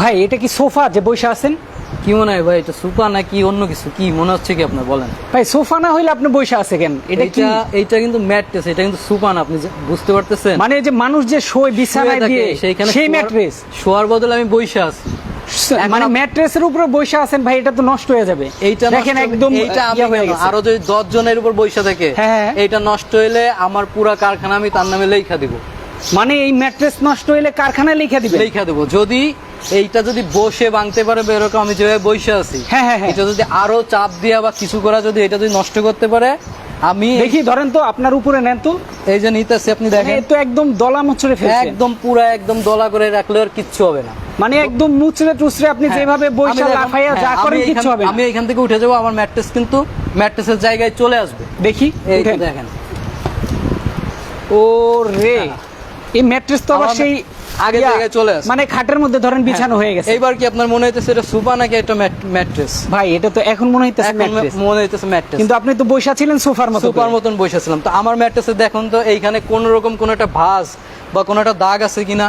ভাই এটা কি সোফা যে বসে আছেন? কি মনে হয় ভাই এটা সুপার নাকি অন্য কিছু? কি মনে হচ্ছে কি আপনার বলেন? ভাই সোফা না হইলে আপনি বসে আছে কেন? এটা কি? এটা কিন্তু ম্যাট্রেস এটা কিন্তু সুপার আপনি বুঝতে পারতেছেন? মানে যে মানুষ যে শোয় বিছানায় দিয়ে সেইখানে সেই ম্যাট্রেস। শোয়ার বদলে আমি বসে আছি। মানে ম্যাট্রেসের উপরে বসে আছেন ভাই এটা তো নষ্ট হয়ে যাবে। এইটা দেখেন একদম এটা আমি হয়ে? গেছে। আরও যদি দশ জনের উপর বসে থাকে হ্যাঁ, হ্যাঁ। এইটা নষ্ট হইলে আমার পুরা কারখানা আমি তার নামে লেখা দিব। মানে এই ম্যাট্রেস নষ্ট হইলে কারখানায় লিখে দিবে লেখা দেবো। যদি এইটা যদি বসে ভাঙতে পারে এরকম আমি যেভাবে বসে আছি হ্যাঁ, হ্যাঁ, হ্যাঁ। এটা যদি আরও চাপ দিয়া বা কিছু করা যদি এটা যদি নষ্ট করতে পারে আমি দেখি ধরেন তো আপনার উপরে নেন তো। এই যে নিতেছি আপনি দেখেন। দেখেন তো একদম দলা মুচড়ে ফেলছে। একদম পুরা একদম দলা করে রাখলে আর কিচ্ছু হবে না। মানে একদম মুচড়ে টুচড়ে আপনি হ্যাঁ, যেভাবে বৈশা লাফাইয়া যা হ্যাঁ, করেন কিচ্ছু হবে আমি এখান থেকে উঠে যাব আমার ম্যাট্রেস কিন্তু ম্যাট্রেসের জায়গায় চলে আসবে। দেখি এই যে দেখেন। ও রে এই ম্যাট্রেস তো আবার সেই ইয়া, জায়গায় চলে আসে। মানে খাটের মধ্যে ধরেন বিছানো হয়ে গেছে। এইবার কি আপনার মনে হইতেছে এটা সুপা নাকি ম্যাট্রেস? ভাই এটা তো এখন মনে হইতেছে ম্যাট্রেস। মনে হইতেছে ম্যাট্রেস। কিন্তু আপনি তো বৈশা ছিলেন সোফার মতো করে। মতন বসেছিলাম তো আমার ম্যাট্রেসে দেখুন তো এইখানে কোন রকম কোন একটা ভাঁজ বা কোন একটা দাগ আছে কিনা?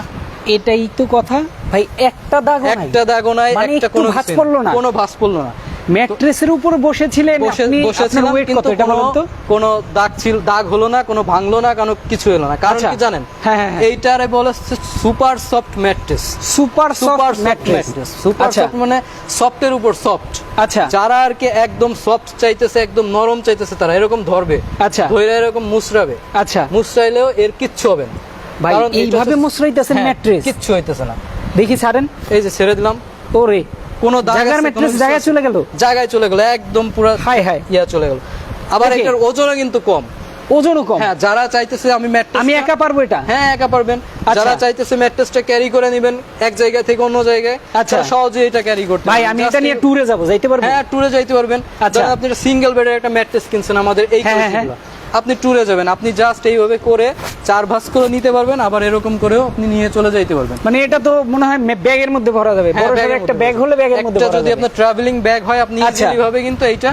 এটাই তো কথা। ভাই একটা দাগ একটা দাগও নাই মানে একটা কোনো ভাঁজ পড়ল না? কোনো ভাঁজ পড়ল না। ম্যাট্রেসের উপর বসেছিলেন আপনি। বসেছিলাম কিন্তু এটা বলেন তো? কোনো দাগ ছিল দাগ হলো না কোনো ভাঙলো না কোনো কিছু হলো না। কারণ আচ্ছা। কি জানেন? হ্যাঁ, হ্যাঁ, হ্যাঁ। এইটারে বলে super soft mattress. Super super mattress. Super আচ্ছা। সফট মানে সফটের উপর সফট আচ্ছা। যারা আর কি একদম সফট চাইতেছে একদম নরম চাইতেছে তারা এরকম ধরবে। আচ্ছা। ধরে এরকম মুসরাবে। আচ্ছা। মুসরাইলেও এর কিচ্ছু হবে না। ভাই, এইভাবে মুচড়াইতেছেন হ্যাঁ, কিচ্ছু হইতেছে না। দেখি ছাড়েন। এই যে ছেড়ে দিলাম। ওরে। কোনো জায়গার জায়গায় চলে গেল? জায়গায় চলে গেল একদম পুরো হাই হাই। ইয়া চলে গেল। আবার এটার ওজনও কিন্তু কম। ওজনও কম? হ্যাঁ যারা চাইতেছে আমি ম্যাট্রেস আমি একা পারব এটা? হ্যাঁ একা পারবেন। আচ্ছা। যারা চাইতেছে ম্যাট্রেসটা ক্যারি করে নেবেন এক জায়গা থেকে অন্য জায়গায় আচ্ছা। সহজে এটা ক্যারি করতে ভাই আমি এটা নিয়ে ট্যুরে যাব যাইতে পারব? হ্যাঁ ট্যুরে যাইতে পারবেন। আচ্ছা। আপনি সিঙ্গেল বেডের একটা ম্যাট্রেস কিনছেন আমাদের এই হ্যাঁ, হ্যাঁ, আপনি ট্যুরে যাবেন আপনি জাস্ট এইভাবে করে চার ভাস করে নিতে পারবেন আবার এরকম করেও আপনি নিয়ে চলে যাইতে পারবেন। মানে এটা তো মনে হয় ব্যাগের মধ্যে ভরা যাবে। হ্যাঁ, বড় একটা ব্যাগ হলে ব্যাগের মধ্যে যদি আপনার ট্রাভেলিং ব্যাগ হয় আপনি আচ্ছা। ইজিলি ভাবে কিন্তু এইটা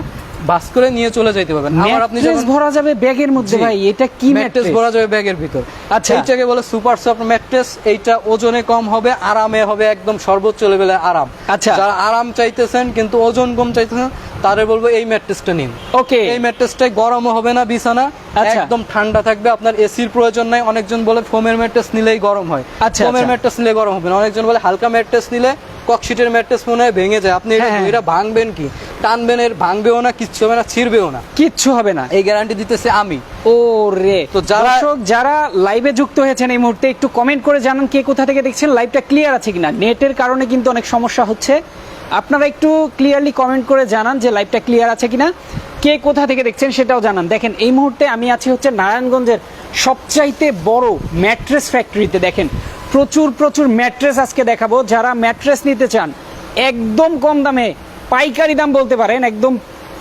বাস করে নিয়ে চলে যাইতে পারবেন। আবার আপনি যখন ভরা যাবে ব্যাগের মধ্যে ভাই এটা কি ম্যাট্রেস ভরা যাবে ব্যাগের ভিতর। আচ্ছা। এইটাকে বলে সুপার সফট ম্যাট্রেস। এইটা ওজনে কম হবে আরামে হবে একদম সর্বোচ্চ লেভেলে আরাম। আচ্ছা। যারা আরাম চাইতেছেন কিন্তু ওজন কম চাইতেছেন তাদের বলব এই ম্যাট্রেসটা নিন। ওকে। এই ম্যাট্রেসটাই গরমও হবে না বিছানা। আচ্ছা। একদম ঠান্ডা থাকবে। আপনার এসির প্রয়োজন নাই। অনেকজন বলে ফোমের ম্যাট্রেস নিলেই গরম হয়। আচ্ছা, ফোমের আচ্ছা। ম্যাট্রেস নিলে গরম হবে না। অনেকজন বলে হালকা ম্যাট্রেস নিলে ককশিটের ম্যাট্রেস মনে হয় ভেঙে যায়। আপনি এটা হ্যাঁ, হ্যাঁ। এটা ভাঙবেন কি? টানবেন এর ভাঙবেও না কিচ্ছু হবে না ছিড়বেও না। কিচ্ছু হবে না। এই গ্যারান্টি দিতেছে আমি। ও রে। তো যারা- যারা লাইভে যুক্ত হয়েছেন এই মুহূর্তে একটু কমেন্ট করে জানান কে কোথা থেকে দেখছেন লাইভটা ক্লিয়ার আছে কিনা। নেটের কারণে কিন্তু অনেক সমস্যা হচ্ছে। আপনারা একটু ক্লিয়ারলি কমেন্ট করে জানান যে লাইভটা ক্লিয়ার আছে কিনা। কে কোথা থেকে দেখছেন সেটাও জানান। দেখেন এই মুহূর্তে আমি আছি হচ্ছে নারায়ণগঞ্জের সবচাইতে বড় ম্যাট্রেস ফ্যাক্টরিতে দেখেন প্রচুর প্রচুর ম্যাট্রেস আজকে দেখাবো। যারা ম্যাট্রেস নিতে চান একদম কম দামে পাইকারি দাম বলতে পারেন একদম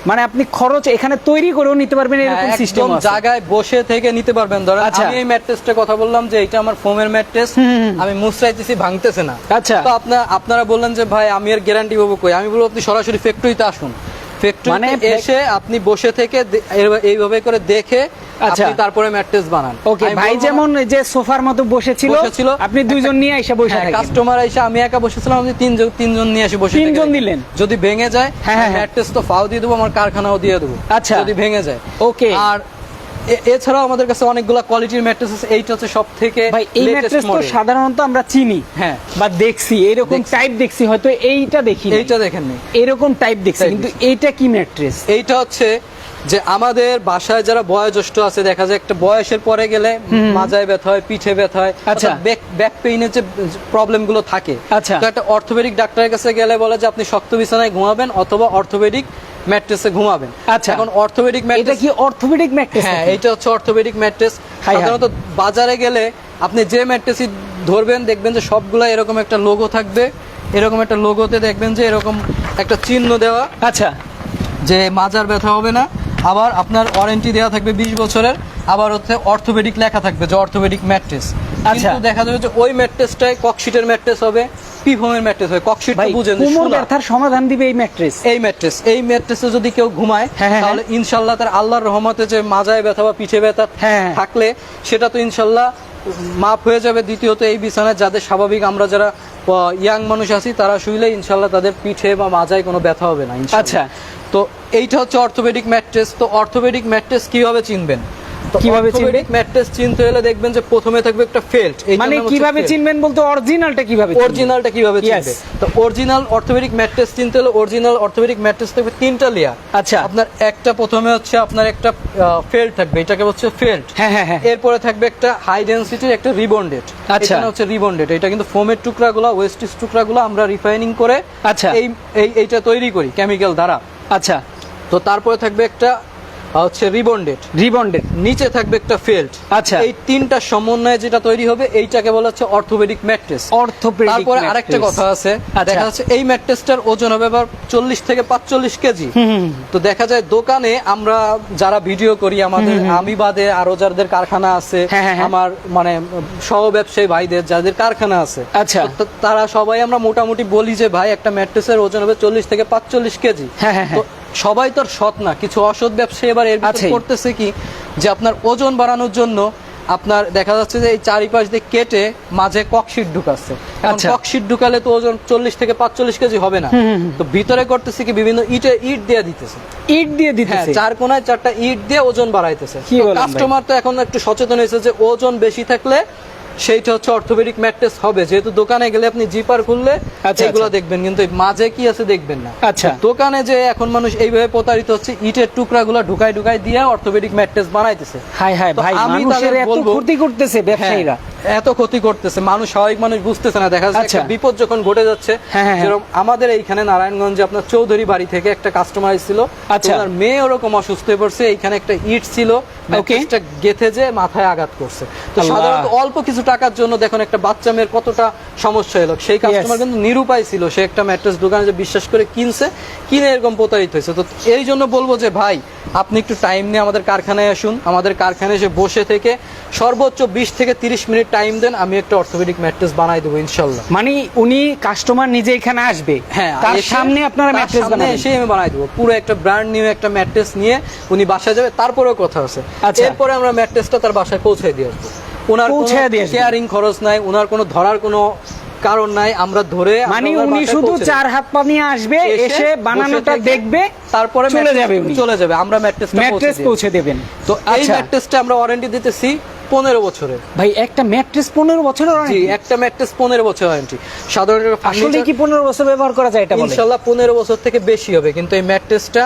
মানে আপনি খরচ এখানে তৈরি করেও নিতে পারবেন এরকম হ্যাঁ, সিস্টেম একদম জায়গায় বসে থেকে নিতে পারবেন। ধরেন আচ্ছা। আমি এই ম্যাট্রেসটা কথা বললাম যে এটা আমার ফোমের ম্যাট্রেস আমি মুসরাইতেছি ভাঙতেছে না। আচ্ছা। তো আপনার আপনারা বললেন যে ভাই আমি এর গ্যারান্টি পাবো কই? আমি বলব আপনি সরাসরি ফ্যাক্টরিতে আসুন। মানে এসে আপনি বসে থেকে এইভাবে- করে দেখে আচ্ছা। তারপরে ম্যাট্রেস বানান ওকে ভাই যেমন যে সোফার মতো বসেছিল বসেছিল। আপনি দুইজন নিয়ে এসে বসে হ্যাঁ, থাকেন কাস্টমার এসে আমি একা বসেছিলাম আমি তিনজন তিনজন নিয়ে এসে বসে তিনজন দিলেন? যদি ভেঙে যায় হ্যাঁ, হ্যাঁ, হ্যাঁ। ম্যাট্রেস তো ফাও দিয়ে দেবো আমার কারখানাও দিয়ে দেবো আচ্ছা। যদি ভেঙে যায় ওকে আর এছাড়াও আমাদের কাছে অনেকগুলো কোয়ালিটির ম্যাট্রেস আছে এইটা হচ্ছে সব থেকে ভাই এই ম্যাট্রেস তো সাধারণত আমরা চিনি হ্যাঁ। বা দেখছি এরকম টাইপ দেখছি হয়তো এইটা দেখি এইটা দেখেন নি এরকম টাইপ দেখছি কিন্তু এইটা কি ম্যাট্রেস এইটা হচ্ছে যে আমাদের বাসায় যারা বয়োজ্যেষ্ঠ আছে দেখা যায় একটা বয়সের পরে গেলে মাজায় ব্যথা হয় পিঠে ব্যথা হয় আচ্ছা। ব্যাক ব্যাক পেইনের যে প্রবলেমগুলো থাকে। আচ্ছা। তো একটা অর্থোপেডিক ডাক্তারের কাছে গেলে বলে যে আপনি শক্ত বিছানায় ঘুমাবেন অথবা অর্থোপেডিক ম্যাট্রেসে ঘুমাবেন। আচ্ছা। এখন অর্থোপেডিক এটা ম্যাট্রেস কি অর্থোপেডিক ম্যাট্রেস হ্যাঁ এইটা হচ্ছে অর্থোপেডিক ম্যাট্রেস। সাধারণত বাজারে গেলে আপনি যে ম্যাট্রেসই ধরবেন দেখবেন যে সবগুলা এরকম একটা লোগো থাকবে। এরকম একটা লোগোতে দেখবেন যে এরকম একটা চিহ্ন দেওয়া। আচ্ছা। যে মাজার ব্যথা হবে না। আবার আপনার ওয়ারেন্টি দেওয়া থাকবে বিশ বছরের। আবার হচ্ছে অর্থোপেডিক লেখা থাকবে যে অর্থোপেডিক ম্যাট্রেস। আচ্ছা। দেখা যাবে যে ওই ম্যাট্রেসটাই ককশিটের ম্যাট্রেস হবে। ম্যাট্রেস ককশিট ভাই বুঝেন কোমর ব্যথার সমাধান দিবে এই ম্যাট্রেস। এই ম্যাট্রেস এই ম্যাট্রেসে যদি কেউ ঘুমায় হ্যাঁ, হ্যাঁ, তাহলে ইনশাল্লাহ তার আল্লাহর রহমতে যে মাজায় ব্যথা বা পিঠে ব্যথা হ্যাঁ, হ্যাঁ। থাকলে সেটা তো ইনশাল্লাহ মাপ হয়ে যাবে। দ্বিতীয়ত এই বিছানায় যাদের স্বাভাবিক আমরা যারা ইয়াং মানুষ আছি তারা শুইলে ইনশাল্লাহ তাদের পিঠে বা মাজায় কোনো ব্যথা হবে না আচ্ছা। তো এইটা হচ্ছে অর্থোপেডিক ম্যাট্রেস। তো অর্থোপেডিক ম্যাট্রেস কীভাবে চিনবেন? কীভাবে চিনবেন? ম্যাট্রেস চিনতে হলে দেখবেন যে প্রথমে থাকবে একটা ফেল্ট মানে কীভাবে চিনবেন বলতে অরিজিনালটা কীভাবে অরিজিনালটা কীভাবে. চিনবে তো অরিজিনাল অর্থোপেডিক ম্যাট্রেস চিনতে হলে অরিজিনাল অর্থোপেডিক ম্যাট্রেস থাকবে তিনটা লেয়ার আচ্ছা। আপনার একটা প্রথমে হচ্ছে আপনার একটা ফেল্ট থাকবে এটাকে হচ্ছে ফেল্ট হ্যাঁ হ্যাঁ হ্যাঁ এরপরে থাকবে একটা হাই ডেনসিটির একটা রিবন্ডেড আচ্ছা। এটা হচ্ছে রিবন্ডেড এটা কিন্তু ফোমের টুকরাগুলো ওয়েস্টিস টুকরাগুলো আমরা রিফাইনিং করে আচ্ছা। এই এই- এইটা তৈরি করি কেমিক্যাল দ্বারা আচ্ছা তো তারপরে থাকবে একটা হচ্ছে রিবন্ডেড। রিবন্ডেড নিচে থাকবে একটা ফেল্ট আচ্ছা। এই তিনটা সমন্বয়ে যেটা তৈরি হবে এইটাকে বলা হচ্ছে অর্থোপেডিক ম্যাট্রেস অর্থোপেডিক তারপরে আরেকটা কথা আছে আচ্ছা। দেখা যাচ্ছে এই ম্যাট্রেসটার ওজন হবে আবার চল্লিশ থেকে পাঁচচল্লিশ কেজি। তো দেখা যায় দোকানে আমরা যারা ভিডিও করি আমাদের আমি বাদে আরও যাদের কারখানা আছে হ্যাঁ, হ্যাঁ, হ্যাঁ। আমার মানে সহ ব্যবসায়ী ভাইদের যাদের কারখানা আছে আচ্ছা। তারা সবাই আমরা মোটামুটি বলি যে ভাই একটা ম্যাট্রেসের ওজন হবে চল্লিশ থেকে পাঁচচল্লিশ কেজি। তো সবাই তো সৎ না কিছু অসৎ ব্যবসায়ী এবার এর ভিতর করতেছে কি? যে আপনার ওজন বাড়ানোর জন্য আপনার দেখা যাচ্ছে যে এই চারিপাশ দিয়ে কেটে মাঝে ককশিট ঢুকাচ্ছে। এখন আচ্ছা। ককশিট ঢুকালে তো ওজন চল্লিশ থেকে পাঁচচল্লিশ কেজি হবে না। তো ভিতরে করতেছে কি বিভিন্ন ইটে ইট দিয়ে দিতেছে। ইট দিয়ে হ্যাঁ দিতেছে চার কোনায় চারটা ইট দিয়ে ওজন বাড়াইতেছে। কাস্টমার তো এখন একটু সচেতন হয়েছে যে ওজন বেশি থাকলে সেইটা হচ্ছে অর্থোপেডিক ম্যাট্রেস হবে যেহেতু দোকানে গেলে আপনি জিপার খুললে আচ্ছা, এগুলো আচ্ছা। দেখবেন কিন্তু মাঝে কি আছে দেখবেন না আচ্ছা। দোকানে যে এখন মানুষ এইভাবে প্রতারিত হচ্ছে ইটের টুকরাগুলো ঢুকাই ঢুকাই দিয়ে অর্থোপেডিক ম্যাট্রেস বানাইতেছে হাই হাই ভাই আমি তাদের বলবো- ক্ষতি করতেছে ব্যবসায়ীরা হ্যাঁ, এত ক্ষতি করতেছে মানুষ স্বাভাবিক মানুষ বুঝতেছে না দেখা যাচ্ছে আচ্ছা। বিপদ যখন ঘটে যাচ্ছে হ্যাঁ, হ্যাঁ। যেরকম আমাদের এইখানে নারায়ণগঞ্জে আপনার চৌধুরী বাড়ি থেকে একটা কাস্টমার ছিল আচ্ছা। ওনার মেয়ে ওরকম অসুস্থ হয়ে পড়ছে এইখানে একটা ইট ছিল গেথে যে মাথায় আঘাত করছে তো সাধারণত অল্প কিছু টাকার জন্য দেখুন একটা বাচ্চা মেয়ের কতটা সমস্যা এলো। সেই কাস্টমার কিন্তু নিরুপায় ছিল। সে একটা ম্যাট্রেস দোকানে যে বিশ্বাস করে কিনছে কিনে এরকম প্রতারিত হয়েছে। তো এই জন্য বলব যে ভাই আপনি একটু টাইম নিয়ে আমাদের কারখানায় আসুন। আমাদের কারখানায় এসে বসে থেকে সর্বোচ্চ বিশ থেকে তিরিশ মিনিট টাইম দেন আমি একটা অর্থোপেডিক ম্যাট্রেস বানাই দেবো ইনশাল্লাহ। মানে উনি কাস্টমার নিজে এখানে আসবে। হ্যাঁ তার সামনে আপনারা ম্যাট্রেস বানাবেন। এসে আমি বানাই দেবো। পুরো একটা ব্র্যান্ড নিউ একটা ম্যাট্রেস নিয়ে উনি বাসায় যাবে তারপরেও কথা আছে। আচ্ছা। এরপরে আমরা ম্যাট্রেসটা তার বাসায় পৌঁছে দিয়ে আসব। ওনার দিয়ে কেয়ারিং খরচ নাই ওনার কোনো ধরার কোনো কারণ নাই আমরা ধরে মানে উনি শুধু চার হাত পা নিয়ে আসবে এসে বানানোটা দেখবে তারপরে চলে যাবে চলে যাবে আমরা ম্যাট্রেস পৌঁছে দেবেন। তো এই আচ্ছা। ম্যাট্রেসটা আমরা ওয়ারেন্টি দিতেছি পনেরো বছরের। ভাই একটা ম্যাট্রেস পনেরো বছরের warranty? একটা ম্যাট্রেস পনেরো বছর ওয়ারেন্টি সাধারণত আসলে কি পনেরো বছর ব্যবহার করা যায় এটা ইনশাল্লাহ পনেরো বছর থেকে বেশি হবে কিন্তু এই ম্যাট্রেসটা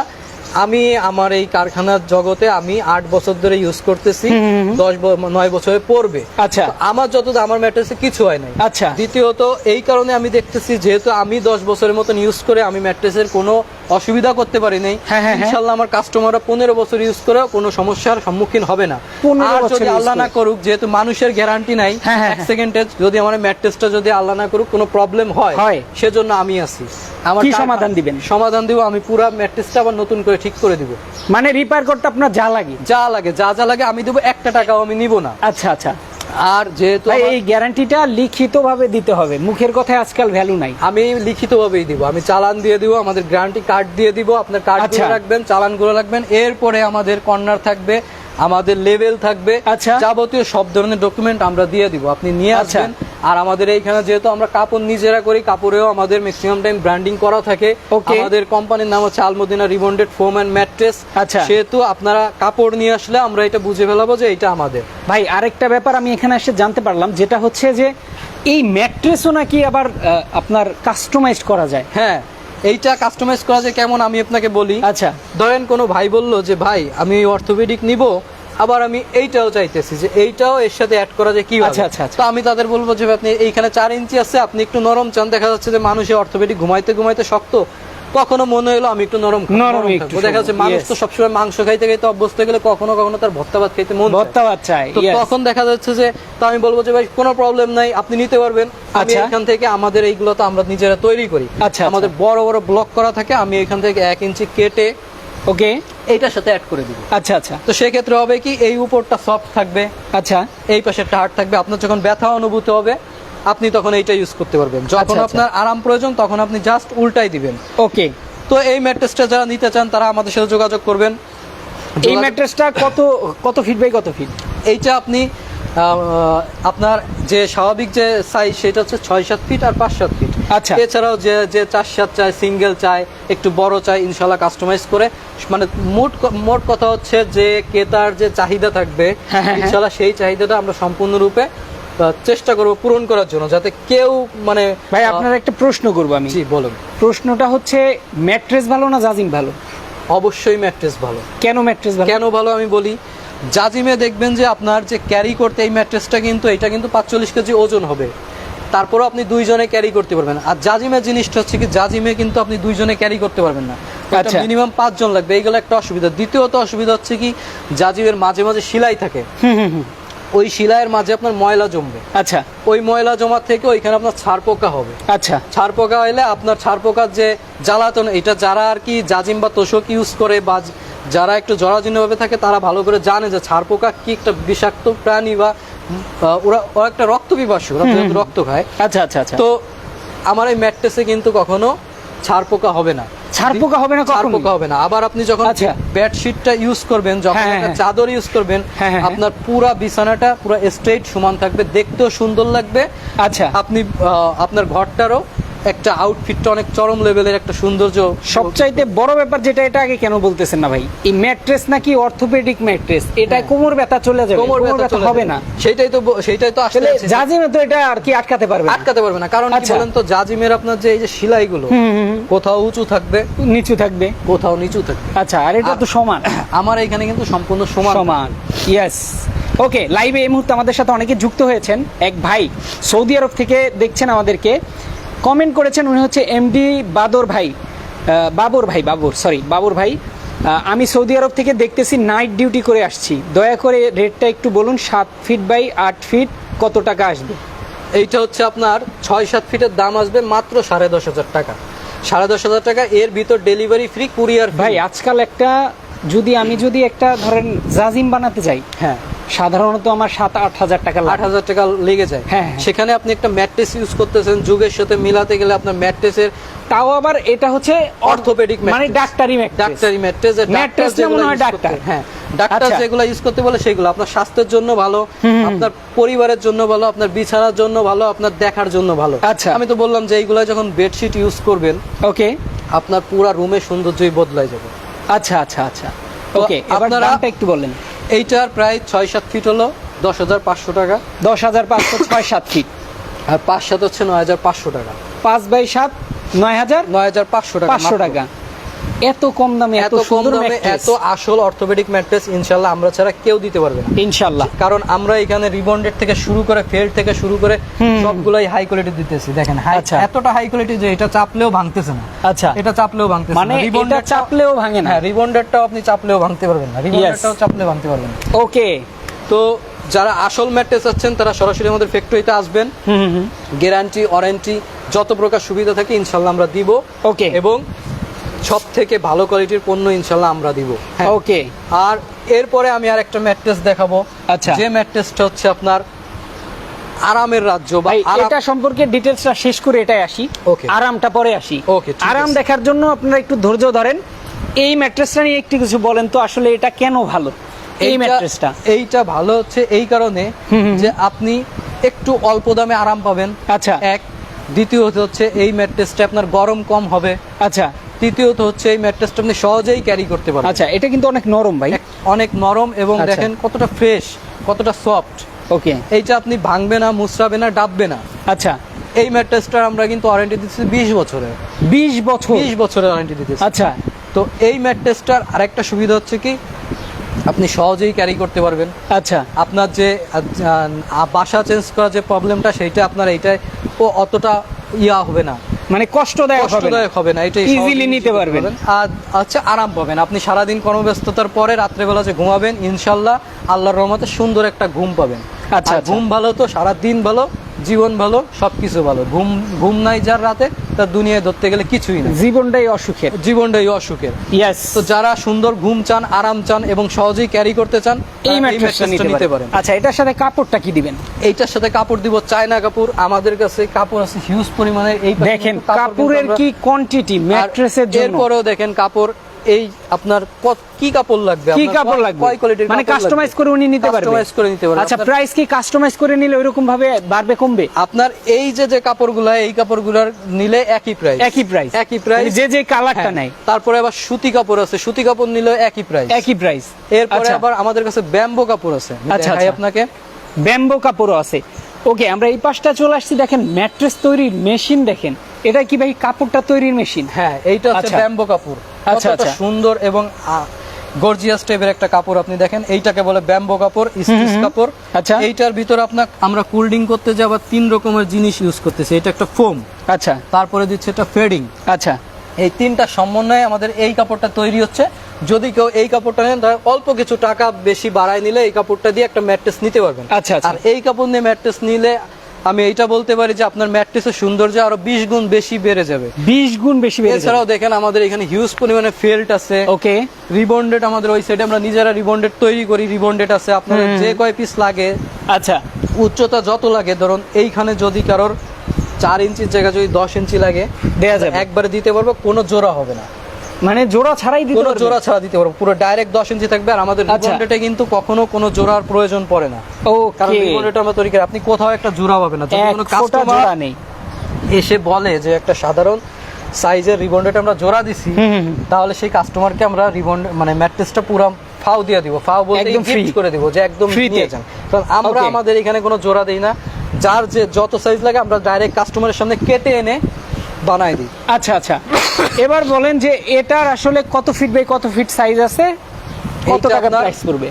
আমি আমার এই কারখানার জগতে আমি আট বছর ধরে ইউজ করতেছি দশ নয় বছরে পড়বে আচ্ছা। আমার যত আমার ম্যাট্রেসে কিছু হয় নাই আচ্ছা। দ্বিতীয়ত এই কারণে আমি দেখতেছি যেহেতু আমি দশ বছরের মতন ইউজ করে আমি ম্যাট্রেসের কোনো অসুবিধা করতে পারি নাই হ্যাঁ, হ্যাঁ, হ্যাঁ। ইনশাল্লাহ আমার কাস্টমাররা পনেরো বছর ইউজ করে কোনো সমস্যার সম্মুখীন হবে না 15 আর যদি আল্লাহ না করুক যেহেতু মানুষের গ্যারান্টি নাই এক। সেকেন্ডে যদি আমার ম্যাট্রেসটা যদি আল্লাহ না করুক কোনো প্রবলেম হয় হয়। সেজন্য আমি আছি আমার কি সমাধান দিবেন? সমাধান দিব আমি পুরো ম্যাট্রেসটা আবার নতুন করে ঠিক করে দিব। মানে রিপেয়ার করতে আপনার যা লাগে? যা লাগে যা যা লাগে আমি দেবো একটা টাকাও আমি নিব না। আচ্ছা আচ্ছা। আর যেহেতু এই গ্যারান্টিটা লিখিত ভাবে দিতে হবে। মুখের কথায় আজকাল ভ্যালু নাই। আমি লিখিতভাবেই দিব। আমি চালান দিয়ে দিব আমাদের গ্যারান্টি কার্ড দিয়ে দিব আপনার কার্ড আচ্ছা। রাখবেন চালানগুলো রাখবেন। এরপরে আমাদের কর্নার থাকবে আমাদের লেভেল থাকবে আচ্ছা। যাবতীয় সব ধরনের ডকুমেন্ট আমরা দিয়ে দিব আপনি নিয়ে আচ্ছা। আসবেন আর আমাদের এইখানে যেহেতু আমরা কাপড় নিজেরা করি কাপড়েও আমাদের ম্যাক্সিমাম টাইম ব্র্যান্ডিং করা থাকে. আমাদের কোম্পানির নাম হচ্ছে Almadina rebonded foam and mattress আচ্ছা। সেহেতু আপনারা কাপড় নিয়ে আসলে আমরা এটা বুঝে ফেলাবো যে এটা আমাদের ভাই আরেকটা ব্যাপার আমি এখানে এসে জানতে পারলাম যেটা হচ্ছে যে এই ম্যাট্রেসও নাকি আবার আপনার কাস্টমাইজ করা যায় হ্যাঁ এইটা কাস্টমাইজ করা যায় কেমন আমি আপনাকে বলি। আচ্ছা। ধরেন কোনো ভাই বলল যে ভাই আমি অর্থোপেডিক নিব আবার আমি এইটাও চাইতেছি যে এইটাও এর সাথে অ্যাড করা যায় কি আচ্ছা, আচ্ছা, আচ্ছা। তো আমি তাদের বলব যে আপনি এইখানে চার ইঞ্চি আছে আপনি একটু নরম চান। দেখা যাচ্ছে যে মানুষের অর্থোপেডিক ঘুমাইতে ঘুমাইতে শক্ত। কখনো মনে হলো আমি একটু নরম নরম একটু দেখা যাচ্ছে মানুষ তো সবসময় মাংস খাইতে খাইতে অভ্যস্ত হয়ে গেলে কখনো কখনো তার ভত্তা ভাত খাইতে মন। ভর্তা বাচ্চায় তো তখন দেখা যাচ্ছে যে তো আমি বলব যে ভাই কোনো প্রবলেম নাই আপনি নিতে পারবেন। আমি আচ্ছা। এখান থেকে আমাদের এইগুলো তো আমরা নিজেরা তৈরি করি। আচ্ছা, আমাদের বড় বড় ব্লক করা থাকে আমি এখান থেকে এক ইঞ্চি কেটে ওকে। এইটার সাথে অ্যাড করে দিব। আচ্ছা আচ্ছা। তো সেক্ষেত্রে হবে কি এই উপরটা সফট থাকবে আচ্ছা। এই পাশেরটা হার্ড থাকবে আপনার যখন ব্যথা অনুভূতি হবে আপনি তখন এইটা ইউজ করতে পারবেন। যখন আচ্ছা, আচ্ছা। আপনার আরাম প্রয়োজন তখন আপনি জাস্ট উল্টাই দিবেন। ওকে তো এই ম্যাট্রেসটা যারা নিতে চান তারা আমাদের সাথে যোগাযোগ করবেন। এই ম্যাট্রেসটা কত কত ফিট বাই কত ফিট এইটা আপনি আপনার যে স্বাভাবিক যে সাইজ সেটা হচ্ছে ছয় সাত ফিট আর পাঁচ সাত ফিট আচ্ছা। এছাড়াও যে যে চার সাত চায় সিঙ্গেল চায় একটু বড় চায় ইনশাল্লাহ কাস্টমাইজ করে। মানে মোট মোট কথা হচ্ছে যে ক্রেতার যে চাহিদা থাকবে হ্যাঁ, হ্যাঁ, হ্যাঁ। ইনশাল্লাহ সেই চাহিদাটা আমরা সম্পূর্ণরূপে চেষ্টা করব পূরণ করার জন্য যাতে কেউ মানে ভাই আপনার একটা প্রশ্ন করব আমি। জি বলুন। প্রশ্নটা হচ্ছে ম্যাট্রেস ভালো না জাজিম ভালো? অবশ্যই ম্যাট্রেস ভালো। কেন ম্যাট্রেস ভালো? কেন ভালো আমি বলি জাজিমে দেখবেন যে আপনার যে ক্যারি করতে এই ম্যাট্রেসটা কিন্তু এটা কিন্তু পাঁচচল্লিশ কেজি ওজন হবে। তারপরেও আপনি দুইজনে ক্যারি করতে পারবেন। আর জাজিমের জিনিসটা হচ্ছে কি জাজিমে কিন্তু আপনি দুইজনে ক্যারি করতে পারবেন না। আচ্ছা। মিনিমাম পাঁচজন লাগবে এইগুলো একটা অসুবিধা। দ্বিতীয়ত অসুবিধা হচ্ছে কি জাজিমের মাঝে মাঝে সেলাই থাকে। হুম হুম হুম। ওই সেলাইয়ের মাঝে আপনার ময়লা জমবে। আচ্ছা। ওই ময়লা জমা থেকে ওইখানে আপনার ছাড় পোকা হবে। আচ্ছা। ছাড় পোকা হইলে আপনার ছাড় পোকার যে জ্বালাতন এটা যারা আর কি জাজিম বা তোষক ইউজ করে বা যারা একটু জরাজীর্ণভাবে থাকে তারা ভালো করে জানে যে ছাড় পোকা কি একটা বিষাক্ত প্রাণী বা ওরা ওরা একটা রক্ত পিপাসু ওরা রক্ত খায়। আচ্ছা আচ্ছা আচ্ছা। তো আমার এই ম্যাট্রেসে কিন্তু কখনো ছাড় পোকা হবে না। ছাড় পোকা হবে না ছাড় কখনো পোকা হবে না। আবার আপনি যখন আচ্ছা। বেডশিটটা ইউজ করবেন যখন হ্যাঁ, একটা হ্যাঁ। চাদর ইউজ করবেন হ্যাঁ, আপনার পুরা বিছানাটা পুরো স্ট্রেট সমান থাকবে দেখতেও সুন্দর লাগবে। আচ্ছা। আপনি আপনার ঘরটারও একটা আউটফিটটা অনেক চরম লেভেলের একটা সৌন্দর্য। সবচাইতে বড় ব্যাপার যেটা এটা আগে কেন বলতেছেন না ভাই? এই ম্যাট্রেস নাকি অর্থোপেডিক ম্যাট্রেস এটা কোমর ব্যথা চলে যাবে কোমর ব্যথা হবে না। সেটাই তো সেটাই তো আসলে জাজিমে তো এটা আর কি আটকাতে পারবে আটকাতে পারবে না। কারণ কি আচ্ছা। বলেন তো জাজিমের আপনার যে এই যে সেলাইগুলো। কোথাও উঁচু থাকবে নিচু থাকবে। কোথাও নিচু থাকবে। আচ্ছা আর এটা তো সমান। আমার এখানে কিন্তু সম্পূর্ণ সমান। সমান ইয়েস ওকে লাইভে এই মুহূর্তে আমাদের সাথে অনেকে যুক্ত হয়েছেন। এক ভাই সৌদি আরব থেকে দেখছেন আমাদেরকে। কমেন্ট করেছেন উনি হচ্ছে এমডি বাদর ভাই। বাবর ভাই বাবর সরি বাবর ভাই। আমি সৌদি আরব থেকে দেখতেছি নাইট ডিউটি করে আসছি। দয়া করে রেটটা একটু বলুন সাত ফিট বাই আট ফিট কত টাকা আসবে? এইটা হচ্ছে আপনার ছয় সাত ফিটের দাম আসবে মাত্র সাড়ে দশ হাজার টাকা। সাড়ে দশ হাজার টাকা এর ভিতর ডেলিভারি ফ্রি কুরিয়ার ভাই আজকাল একটা যদি আমি যদি একটা ধরেন জাজিম বানাতে যাই হ্যাঁ সাধারণত আমার সাত আট হাজার টাকা আট হাজার টাকা লেগে যায়। হ্যাঁ, হ্যাঁ। সেখানে আপনি একটা ম্যাট্রেস ইউজ করতেছেন যুগের সাথে মিলাতে গেলে আপনার ম্যাট্রেসের তাও আবার এটা হচ্ছে অর্থোপেডিক মানে ডাক্তারি ম্যাট্রেস। ডাক্তারি ম্যাট্রেস না মনে হয় ডাক্তার। হ্যাঁ। ডাক্তার আচ্ছা। যেগুলো ইউজ করতে বলে সেগুলো। আপনার স্বাস্থ্যের জন্য ভালো আপনার পরিবারের জন্য ভালো আপনার বিছানার জন্য ভালো আপনার দেখার জন্য ভালো। আচ্ছা। আমি তো বললাম যে এইগুলো যখন বেডশিট ইউজ করবেন ওকে। আপনার পুরো রুমের সৌন্দর্যই বদলাই যাবে। আচ্ছা আচ্ছা আচ্ছা। ওকে আপনারা- একটু বললেন এইটার প্রায় ছয় সাত ফিট হলো দশ হাজার পাঁচশো টাকা। দশ হাজার পাঁচশো ছয় সাত ফিট। আর পাঁচ সাত হচ্ছে নয় হাজার পাঁচশো টাকা। পাঁচ বাই সাত নয় হাজার নয় হাজার পাঁচশো টাকা পাঁচশো টাকা। এত কম দামে এত এত কম সুন্দর দামে এত আসল অর্থোপেডিক ম্যাট্রেস ইনশাল্লাহ আমরা ছাড়া কেউ দিতে পারবে না। ইনশাল্লাহ। কারণ আমরা এখানে রিবন্ডেড থেকে শুরু করে ফেল থেকে শুরু করে সবগুলাই হাই কোয়ালিটি দিতেছি। দেখেন আচ্ছা। এতটা হাই কোয়ালিটি যে এটা চাপলেও ভাঙতেছে না। আচ্ছা। এটা চাপলেও ভাঙতেছে মানে এটা চাপলেও ভাঙে না। হ্যাঁ রিবন্ডেডটাও আপনি চাপলেও ভাঙতে পারবেন না। রিবন্ডেডটাও চাপলে ভাঙতে পারবেন না। ওকে তো যারা আসল ম্যাট্রেস আছেন তারা সরাসরি আমাদের ফ্যাক্টরিতে আসবেন। হুম হুম, হুম। গ্যারান্টি ওয়ারেন্টি যত প্রকার সুবিধা থাকে ইনশাল্লাহ আমরা দিব। ওকে এবং সব থেকে ভালো কোয়ালিটির পণ্য ইনশাল্লাহ আমরা দিব। হ্যাঁ। ওকে আর এরপরে আমি আর একটা ম্যাট্রেস দেখাবো। আচ্ছা। যে ম্যাট্রেসটা হচ্ছে আপনার আরামের রাজ্য ভাই এটা সম্পর্কে ডিটেলসটা শেষ করে এটাই আসি। ওকে আরামটা পরে আসি। ওকে আরাম দেখার জন্য আপনারা একটু ধৈর্য ধরেন। এই ম্যাট্রেসটা নিয়ে একটু কিছু বলেন তো আসলে এটা কেন ভালো? এই ম্যাট্রেসটা এইটা ভালো হচ্ছে এই কারণে যে আপনি একটু অল্প দামে আরাম পাবেন। আচ্ছা। এক। দ্বিতীয়ত হচ্ছে এই ম্যাট্রেসটা আপনার গরম কম হবে। আচ্ছা। তৃতীয়ত হচ্ছে এই ম্যাট্রেসটা আপনি সহজেই ক্যারি করতে পারেন আচ্ছা এটা কিন্তু অনেক নরম ভাই। অনেক নরম এবং আচ্ছা। দেখেন কতটা ফ্রেশ কতটা সফট। ওকে। এইটা আপনি ভাঙবে না মুচড়াবে না ডাববে না। আচ্ছা। এই ম্যাট্রেসটার আমরা কিন্তু ওয়ারেন্টি দিচ্ছি বিশ বছরের বিশ বছর? বিশ বছরের ওয়ারেন্টি দিতেছি। আচ্ছা। তো এই ম্যাট্রেসটার আরেকটা সুবিধা হচ্ছে কি আপনি সহজেই ক্যারি করতে পারবেন। আচ্ছা। আপনার যে বাসা চেঞ্জ করার যে প্রবলেমটা সেইটা আপনার এইটাই ও অতটা ইয়া হবে না। মানে কষ্টদায়ক হবে না। কষ্টদায়ক হবে না এটা ইজিলি নিতে পারবেন। আর আচ্ছা আরাম পাবেন আপনি সারাদিন কর্মব্যস্ততার পরে রাত্রেবেলা যে ঘুমাবেন ইনশাল্লাহ আল্লাহর রহমতে সুন্দর একটা ঘুম পাবেন আচ্ছা, আচ্ছা। ঘুম ভালো তো সারা দিন ভালো জীবন ভালো সবকিছু ভালো। ঘুম ঘুম নাই যার রাতে তার দুনিয়ায় ধরতে গেলে কিছুই না জীবনটাই অসুখের। জীবনটাই অসুখের। ইয়েস তো যারা সুন্দর ঘুম চান আরাম চান এবং সহজেই ক্যারি করতে চান এই ম্যাট্রেসটা নিতে পারেন। আচ্ছা এটার সাথে কাপড়টা কি দিবেন? এইটার সাথে কাপড় দিব চায়না কাপড় আমাদের কাছে কাপড় আছে হিউজ পরিমাণে। এই দেখেন কাপড়ের কি কোয়ান্টিটি ম্যাট্রেসের জন্য? এরপরেও দেখেন কাপড় এই আপনার কি কাপড় লাগবে কি কাপড় লাগবে? কয় কোয়ালিটির মানে কাস্টমাইজ করে উনি নিতে পারবে? কাস্টমাইজ করে নিতে পারবে। আচ্ছা প্রাইস কি কাস্টমাইজ করে নিলে ওইরকম ভাবে বাড়বে কমবে? আপনার এই যে যে কাপড়গুলা এই কাপড়গুলার নিলে একই প্রাইস একই প্রাইস একই প্রাইস যে যে কালারটা নাই। তারপরে আবার সুতি কাপড় আছে সুতি কাপড় নিলে একই প্রাইস একই প্রাইস এরপরে আচ্ছা। আবার আমাদের কাছে ব্যাম্বো কাপড় আছে। আচ্ছা, আচ্ছা। আপনাকে। ব্যাম্বো কাপড়ও আছে। ওকে আমরা এই পাশটা চলে আসছি দেখেন ম্যাট্রেস তৈরির মেশিন দেখেন। এটা কি ভাই কাপড়টা তৈরির মেশিন? হ্যাঁ এইটা হচ্ছে আচ্ছা। ব্যাম্বো কাপড়। কতটা আচ্ছা। সুন্দর এবং গর্জিয়াস টাইপের একটা কাপড় আপনি দেখেন। এইটাকে বলে ব্যাম্বো কাপড় স্টিচ কাপড়। আচ্ছা। এইটার ভিতর আপনার আমরা কোল্ডিং করতে আবার তিন রকমের জিনিস ইউজ করতেছি। এটা একটা ফোম আচ্ছা। তারপরে দিচ্ছে এটা ফেডিং আচ্ছা। এই তিনটা সমন্বয়ে আমাদের এই কাপড়টা তৈরি হচ্ছে। যদি কেউ এই কাপড়টা নেন তাহলে অল্প কিছু টাকা বেশি বাড়ায় নিলে এই কাপড়টা দিয়ে একটা ম্যাট্রেস নিতে পারবেন। আচ্ছা, আচ্ছা। আর এই কাপড় নিয়ে ম্যাট্রেস নিলে আমি এইটা বলতে পারি যে আপনার ম্যাট্রেসের সৌন্দর্য আরও বিশ গুণ বেশি বেড়ে যাবে। বিশ গুণ বেশি এছাড়াও দেখেন আমাদের এখানে হিউজ পরিমাণে ফেল্ট আছে। ওকে। রিবন্ডেড আমাদের ওই সাইডে আমরা নিজেরা রিবন্ডেড তৈরি করি রিবন্ডেড আছে। আপনার যে কয় পিস লাগে আচ্ছা। উচ্চতা যত লাগে ধরুন এইখানে যদি কারোর চার ইঞ্চির জায়গায় যদি দশ ইঞ্চি লাগে দেয়া যাবে। একবারে দিতে পারব কোনো জোড়া হবে না। মানে জোড়া ছাড়াই দিতে পারবে? জোড়া ছাড়া দিতে পারব পুরো ডাইরেক্ট দশ ইঞ্চি থাকবে আর আমাদের আচ্ছা। কিন্তু কখনো কোনো জোড়ার প্রয়োজন পড়ে না। ও কারণ ওকে রিবন্ডেড আমরা তৈরি করি আপনি কোথাও একটা জোড়া পাবেন না। যদি কোনো কাস্টমার জোড়া নেই। এসে বলে যে একটা সাধারণ সাইজের রিবন্ডেড আমরা জোড়া দিছি। তাহলে সেই কাস্টমারকে আমরা রিবন্ড মানে ম্যাট্রেসটা পুরো ফাও দিয়ে দিব। ফাও বলতে একদম free। করে দিব যে একদম ফ্রি দিয়ে যান। কারণ আমরা আমাদের এখানে কোনো জোড়া দেই না। যার যে যত সাইজ লাগে আমরা ডাইরেক্ট কাস্টমারের সামনে কেটে এনে বানাই দিই। আচ্ছা আচ্ছা। এবার বলেন যে এটার আসলে কত ফিট বাই কত ফিট সাইজ আছে? কত টাকা প্রাইস পড়বে?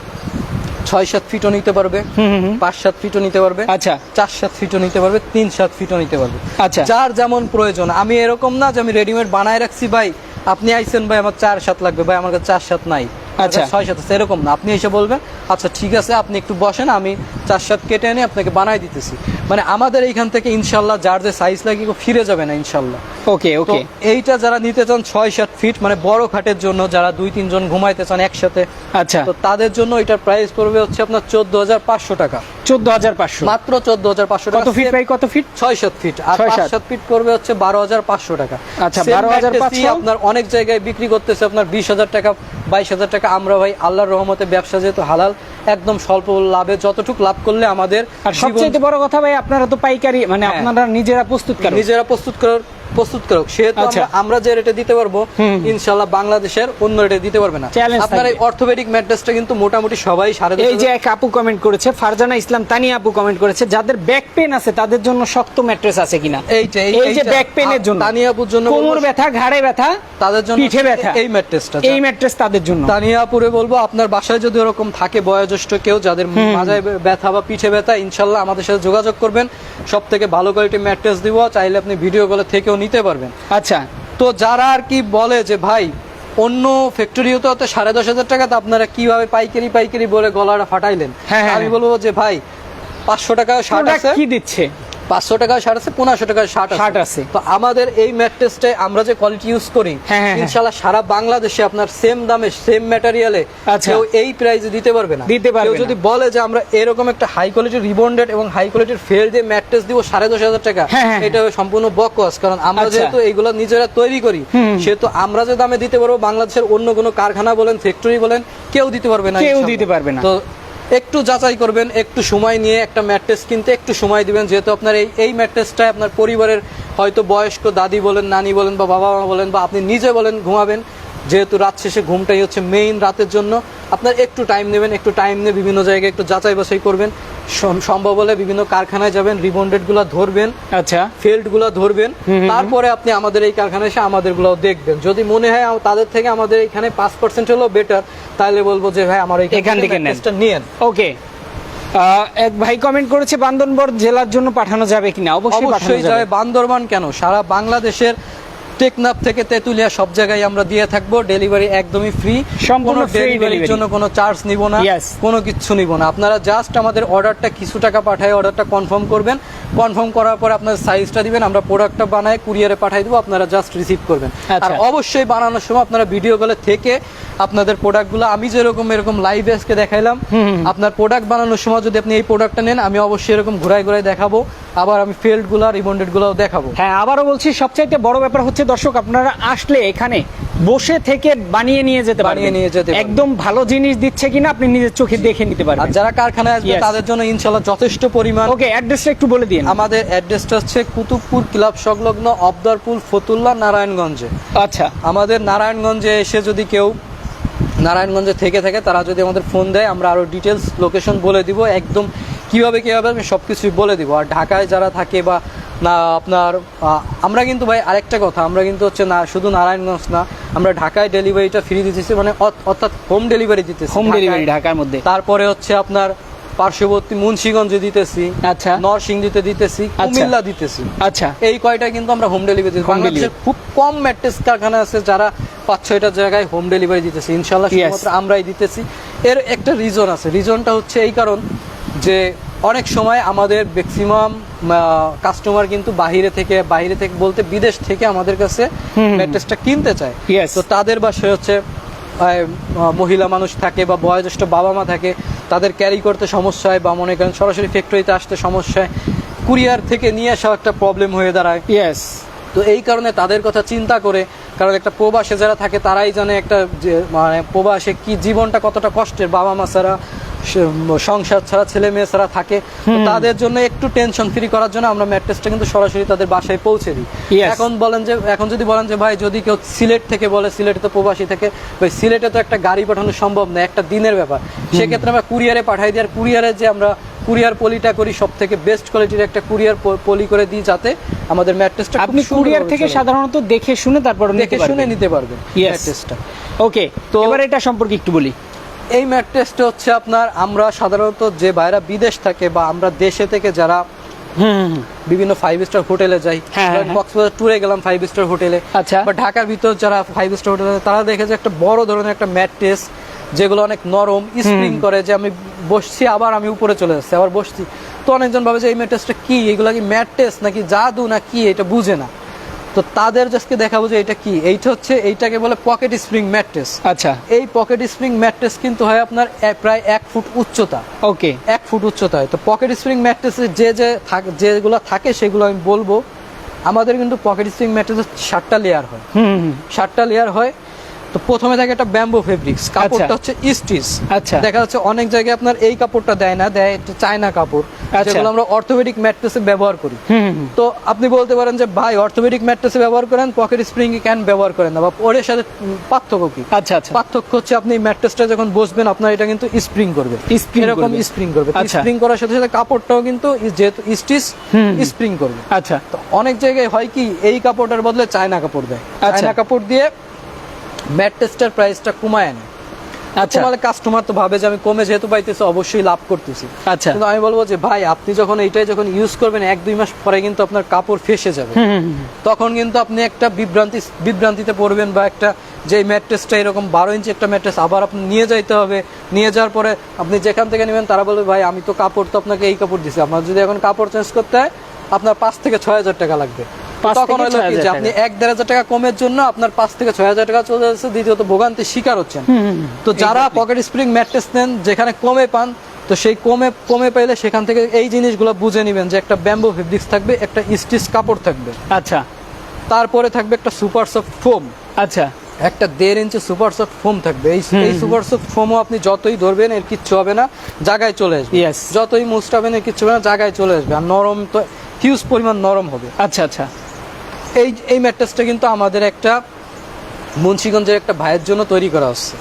ছয় সাত ফিটও নিতে পারবে হুম, হুম, হুম। পাঁচ সাত ফিটও নিতে পারবে আচ্ছা। চার সাত ফিটও নিতে পারবে তিন সাত ফিটও নিতে পারবে। আচ্ছা। যার যেমন প্রয়োজন। আমি এরকম না যে আমি রেডিমেড বানায় রাখছি ভাই আপনি আইছেন ভাই আমার চার সাত লাগবে ভাই আমার কাছে চার সাত নাই। আচ্ছা। ছয় সাত এরকম না। আপনি এসে বলবেন আচ্ছা ঠিক আছে আপনি একটু বসেন আমি চার সাত কেটে এনে আপনাকে বানাই দিতেছি। মানে আমাদের এইখান থেকে ইনশাল্লাহ যার যে সাইজ লাগে ফিরে যাবে না ইনশাল্লাহ। ওকে ওকে। এইটা যারা নিতে চান ছয় সাত ফিট মানে বড় খাটের জন্য যারা দুই তিনজন ঘুমাইতে চান একসাথে আচ্ছা। তো তাদের জন্য এটার প্রাইস পড়বে হচ্ছে আপনার চোদ্দ হাজার পাঁচশো টাকা। চোদ্দ হাজার পাঁচশো। মাত্র চোদ্দ হাজার পাঁচশো কত ফিট বাই কত ফিট ছয় সাত ফিট আর পাঁচ সাত। ফিট পড়বে হচ্ছে বারো হাজার পাঁচশো টাকা। আচ্ছা, 12,500 mattress-ই আপনার অনেক জায়গায় বিক্রি করতেছে আপনার বিশ হাজার টাকা বাইশ হাজার টাকা আমরা ভাই আল্লাহর রহমতে ব্যবসা যেহেতু হালাল একদম স্বল্প লাভে যতটুকু লাভ করলে আমাদের সবচেয়ে বড় কথা ভাই আপনারা তো পাইকারি মানে হ্যাঁ। আপনারা নিজেরা প্রস্তুত করেন নিজেরা প্রস্তুত করার প্রস্তুত করুক। সেহেতু আচ্ছা। আমরা- যে রেটে দিতে পারব ইনশাল্লাহ বাংলাদেশের অন্য রেটে দিতে পারবে না। আপনার এই অর্থোপেডিক ম্যাট্রেসটা কিন্তু মোটামুটি সবাই সাড়ে এই যে এক আপু কমেন্ট করেছে ফারজানা ইসলাম তানিয়া আপু কমেন্ট করেছে যাদের ব্যাক পেন আছে তাদের জন্য শক্ত ম্যাট্রেস আছে কিনা? এইটা এই- এই যে ব্যাক পেনের জন্য। তানিয়াপুর জন্য কোমর ব্যথা ঘাড়ে ব্যথা তাদের জন্য পিঠে ব্যথা। এই ম্যাট্রেসটা এই ম্যাট্রেস তাদের জন্য। তানিয়াপুরে বলব আপনার বাসায় যদি ওরকম থাকে বয়োজ্যেষ্ঠ কেউ যাদের মাজায় ব্যথা বা পিঠে ব্যথা ইনশাল্লাহ আমাদের সাথে যোগাযোগ করবেন। সব থেকে ভালো কোয়ালিটির ম্যাট্রেস দিব। চাইলে আপনি ভিডিও কলে থেকেও নিতে পারবেন। আচ্ছা তো যারা আর কি বলে যে ভাই অন্য ফ্যাক্টরিও তো হয়তো সাড়ে দশ হাজার টাকা তো আপনারা কীভাবে পাইকারি পাইকারি বলে গলাটা ফাটাইলেন? হ্যাঁ, হ্যাঁ, আমি হ্যাঁ। বলব যে ভাই পাঁচশো টাকা শার্ট আছে। কি দিচ্ছে? পাঁচশো টাকা শার্ট আছে পনেরোশো টাকা শার্ট শার্ট আছে। তো আমাদের এই ম্যাট্রেসটাই আমরা যে কোয়ালিটি ইউজ করি হ্যাঁ, হ্যাঁ, হ্যাঁ। ইনশাল্লাহ সারা বাংলাদেশে আপনার সেম দামে সেম ম্যাটেরিয়ালে আচ্ছা। কেউ এই প্রাইসে দিতে পারবে না দিতে পারবে যদি বলে যে আমরা এরকম একটা হাই কোয়ালিটির রিবন্ডেড এবং হাই কোয়ালিটির ফেল দিয়ে ম্যাট্রেস দিব সাড়ে দশ হাজার টাকা এটা সম্পূর্ণ বকস কারণ আমরা আচ্ছা। যেহেতু এইগুলো নিজেরা তৈরি করি সেহেতু আমরা যে দামে দিতে পারব বাংলাদেশের অন্য কোনো কারখানা বলেন ফ্যাক্টরি বলেন কেউ দিতে পারবে না কেউ দিতে পারবে না। তো একটু যাচাই করবেন, একটু সময় নিয়ে একটা ম্যাট্রেস কিনতে একটু সময় দিবেন। যেহেতু আপনার এই এই ম্যাট্রেসটা আপনার পরিবারের হয়তো বয়স্ক দাদি বলেন, নানি বলেন বা বাবা মা বলেন বা আপনি নিজে বলেন ঘুমাবেন যেহেতু রাত শেষে ঘুমটাই হচ্ছে মেইন রাতের জন্য। আপনার একটু টাইম নেবেন একটু টাইম নিয়ে বিভিন্ন জায়গায় একটু যাচাই বাছাই করবেন। সম্ভব হলে বিভিন্ন কারখানায় যাবেন রিবন্ডেডগুলা ধরবেন আচ্ছা। ফেল্ডগুলো ধরবেন। তারপরে আপনি আমাদের এই কারখানায় এসে আমাদেরগুলো দেখবেন। যদি মনে হয় তাদের থেকে আমাদের এখানে পাঁচ পার্সেন্ট হলেও বেটার তাহলে বলব যে ভাই আমার এখান থেকে নিয়েন। ওকে। এক ভাই কমেন্ট করেছে বান্দরবন জেলার জন্য পাঠানো যাবে কিনা? অবশ্যই পাঠানো যাবে। বান্দরবান কেন? সারা বাংলাদেশের টেকনাফ থেকে তেতুলিয়া সব জায়গায় আমরা দিয়ে থাকব। ডেলিভারি একদমই ফ্রি সম্পূর্ণ ডেলিভারির জন্য কোনো চার্জ নিব না। কোনো কিছু নিব না। আপনারা জাস্ট আমাদের অর্ডারটা কিছু টাকা পাঠায় অর্ডারটা কনফার্ম করবেন। কনফার্ম করার পর আপনার সাইজটা দিবেন। আমরা প্রোডাক্টটা বানায় কুরিয়ারে পাঠাই দেবো। আপনারা জাস্ট রিসিভ করবেন। আর আচ্ছা। অবশ্যই বানানোর সময় আপনারা ভিডিও কলে থেকে আপনাদের প্রোডাক্টগুলো আমি যেরকম এরকম লাইভ আজকে দেখাইলাম আপনার প্রোডাক্ট বানানোর সময় যদি আপনি এই প্রোডাক্টটা নেন আমি অবশ্যই এরকম ঘুরাই ঘুরাই দেখাবো। আবার আমি ফেল্ডগুলা রিবন্ডেড গুলাও দেখাবো। হ্যাঁ আবারও বলছি সবচাইতে বড় ব্যাপার হচ্ছে দর্শক আপনারা আসলে এখানে বসে থেকে বানিয়ে নিয়ে যেতে পারবেন। নিয়ে যেতে একদম ভালো জিনিস দিচ্ছে কিনা আপনি নিজের চোখে দেখে নিতে আর যারা কারখানায় আসবে তাদের জন্য ইনশাল্লাহ যথেষ্ট পরিমাণ ওকে অ্যাড্রেসটা একটু বলে দিন। আমাদের অ্যাড্রেসটা হচ্ছে কুতুবপুর ক্লাব সংলগ্ন অবদারপুল ফতুল্লা নারায়ণগঞ্জে। আচ্ছা। আমাদের নারায়ণগঞ্জে এসে যদি কেউ নারায়ণগঞ্জে থেকে থাকে তারা যদি আমাদের ফোন দেয় আমরা আরও ডিটেলস লোকেশন বলে দিব। একদম কীভাবে কীভাবে আমি সব কিছুই বলে দিব। আর ঢাকায় যারা থাকে বা না আপনার আমরা কিন্তু ভাই আরেকটা কথা আমরা কিন্তু হচ্ছে না শুধু নারায়ণগঞ্জ না আমরা ঢাকায় ডেলিভারিটা ফ্রি দিতেছি মানে অর্থাৎ হোম ডেলিভারি দিতেছি হোম ডেলিভারি ঢাকার মধ্যে। তারপরে হচ্ছে আপনার পার্শ্ববর্তী মুন্সিগঞ্জে দিতেছি আচ্ছা। নরসিংদীতে দিতেছি কুমিল্লা দিতেছি। আচ্ছা। এই কয়টা কিন্তু আমরা হোম ডেলিভারি Home বাংলাদেশের খুব কম ম্যাট্রেস কারখানা আছে যারা পাঁচ ছয়টা জায়গায় হোম ডেলিভারি দিতেছে। ইনশাল্লাহ শুধুমাত্র আমরাই দিতেছি। এর একটা রিজন আছে। রিজনটা হচ্ছে এই কারণ যে অনেক সময় আমাদের ম্যাক্সিমাম কাস্টমার কিন্তু বাহিরে থেকে বাইরে থেকে বলতে বিদেশ থেকে আমাদের কাছে ম্যাট্রেসটা কিনতে চায়. তো তাদের বাসায় হচ্ছে মহিলা মানুষ থাকে বা বয়োজ্যেষ্ঠ বাবা মা থাকে তাদের ক্যারি করতে সমস্যা হয় বা মনে করেন সরাসরি ফ্যাক্টরিতে আসতে সমস্যা হয় কুরিয়ার থেকে নিয়ে আসা একটা প্রবলেম হয়ে দাঁড়ায়। ইয়েস তো এই কারণে তাদের কথা চিন্তা করে কারণ একটা প্রবাসে যারা থাকে তারাই জানে একটা যে মানে প্রবাসে কি জীবনটা কতটা কষ্টের। বাবা মা ছাড়া সংসার ছাড়া ছেলে মেয়ে ছাড়া থাকে। তাদের জন্য একটু টেনশন ফ্রি করার জন্য আমরা ম্যাট্রেসটা কিন্তু সরাসরি তাদের বাসায় পৌঁছে দিই। এখন বলেন যে এখন যদি বলেন যে ভাই যদি কেউ সিলেট থেকে বলে সিলেটে তো প্রবাসী থেকে ভাই সিলেটে তো একটা গাড়ি পাঠানো সম্ভব না একটা দিনের ব্যাপার। সেক্ষেত্রে আমরা কুরিয়ারে পাঠাই দিই আর কুরিয়ারে যে আমরা কুরিয়ার পলিটা করি সব থেকে বেস্ট কোয়ালিটির একটা কুরিয়ার পলি করে দিই যাতে আমাদের ম্যাট্রেসটা আপনি কুরিয়ার থেকে সাধারণত দেখে শুনে তারপর দেখে শুনে নিতে পারবেন ম্যাট্রেসটা ওকে তো এবার এটা সম্পর্কে একটু বলি। এই ম্যাট্রেসটা হচ্ছে আপনার আমরা সাধারণত যে বাইরা বিদেশ থাকে বা আমরা দেশে থেকে যারা হুম বিভিন্ন ফাইভ স্টার হোটেলে যাই হ্যাঁ, হ্যাঁ, হ্যাঁ। কক্সবাজার ট্যুরে গেলাম ফাইভ স্টার হোটেলে আচ্ছা। বা ঢাকার ভিতর যারা ফাইভ স্টার হোটেলে তারা দেখে যে একটা বড় ধরনের একটা ম্যাট্রেস যেগুলো অনেক নরম স্প্রিং করে যে আমি বসছি আবার আমি উপরে চলে যাচ্ছি আবার বসছি। তো অনেকজন ভাবে যে এই ম্যাট্রেসটা কি? এগুলা কি ম্যাট্রেস নাকি জাদু না কি? এটা বুঝে না। তো তাদের জাস্টকে দেখাবো যে এটা কি? এইটা হচ্ছে এইটাকে বলে পকেট স্প্রিং ম্যাট্রেস আচ্ছা। এই পকেট স্প্রিং ম্যাট্রেস কিন্তু হয় আপনার প্রায় এক ফুট উচ্চতা। ওকে। এক ফুট উচ্চতায়। তো পকেট স্প্রিং ম্যাট্রেসে যে যে যেগুলো থাকে সেগুলো আমি বলব। আমাদের কিন্তু পকেট স্প্রিং ম্যাট্রেসের সাতটা লেয়ার হয়। হুম হুম, সাতটা লেয়ার হয়। তো প্রথমে থাকে একটা ব্যাম্বো ফেব্রিক্স কাপড়টা হচ্ছে স্টিচ আচ্ছা। দেখা যাচ্ছে অনেক জায়গায় আপনার এই কাপড়টা দেয় না দেয় একটা চায়না কাপড় আচ্ছা। যেগুলো আমরা অর্থোপেডিক ম্যাট্রেসে ব্যবহার করি। তো আপনি বলতে পারেন যে ভাই অর্থোপেডিক ম্যাট্রেসে ব্যবহার করেন পকেট স্প্রিং কেন ব্যবহার করেন না? বা ওর সাথে পার্থক্য কি? আচ্ছা আচ্ছা। পার্থক্য হচ্ছে আপনি ম্যাট্রেসটা যখন বসবেন আপনার এটা কিন্তু স্প্রিং করবে। এরকম স্প্রিং করবে। আচ্ছা। স্প্রিং করার সাথে সাথে কাপড়টাও কিন্তু যেহেতু স্টিচ স্প্রিং করবে। আচ্ছা। তো অনেক জায়গায় হয় কি এই কাপড়টার বদলে চায়না কাপড় দেয়। আচ্ছা। চায়না কাপড় দিয়ে ম্যাট্রেসটার প্রাইসটা কমায় আনে। আচ্ছা। কাস্টমার তো ভাবে যে আমি কমে যেহেতু পাইতেছি অবশ্যই লাভ করতেছি। আচ্ছা। কিন্তু আমি বলব যে ভাই আপনি যখন এইটাই যখন ইউজ করবেন এক দুই মাস পরে কিন্তু আপনার কাপড় ফেসে যাবে। তখন কিন্তু আপনি একটা বিভ্রান্তি বিভ্রান্তিতে পড়বেন বা একটা যে ম্যাট্রেসটা এরকম বারো ইঞ্চি একটা ম্যাট্রেস আবার আপনি নিয়ে যাইতে হবে। নিয়ে যাওয়ার পরে আপনি যেখান থেকে নেবেন তারা বলবে ভাই আমি তো কাপড় তো আপনাকে এই কাপড় দিছি। আপনার যদি এখন কাপড় চেঞ্জ করতে হয় আপনার পাঁচ থেকে ছয় হাজার টাকা লাগবে। তখন হলো কি যে আপনি এক দেড় হাজার টাকা কমের জন্য আপনার পাঁচ থেকে ছয় হাজার টাকা চলে যাচ্ছে দ্বিতীয়ত ভোগান্তির শিকার হচ্ছেন। তো যারা পকেট স্প্রিং ম্যাট্রেস নেন যেখানে কমে পান তো সেই কমে কমে পাইলে সেখান থেকে এই জিনিসগুলো বুঝে নেবেন যে একটা ব্যাম্বো ফেব্রিক্স থাকবে একটা স্টিচ কাপড় থাকবে। আচ্ছা। তারপরে থাকবে একটা সুপার সফট ফোম। আচ্ছা। একটা দেড় ইঞ্চি সুপার সফট ফোম থাকবে। এই এই সুপার সফট ফোমও আপনি যতই ধরবেন এর কিচ্ছু হবে না জায়গায় চলে আসবে. যতই মুস্টাবেন এর কিচ্ছু হবে না জায়গায় চলে আসবে। আর নরম তো হিউজ পরিমাণ নরম হবে। আচ্ছা আচ্ছা। এই এই ম্যাট্রেসটা কিন্তু আমাদের একটা মুন্সিগঞ্জের একটা ভাইয়ের জন্য তৈরি করা হচ্ছে।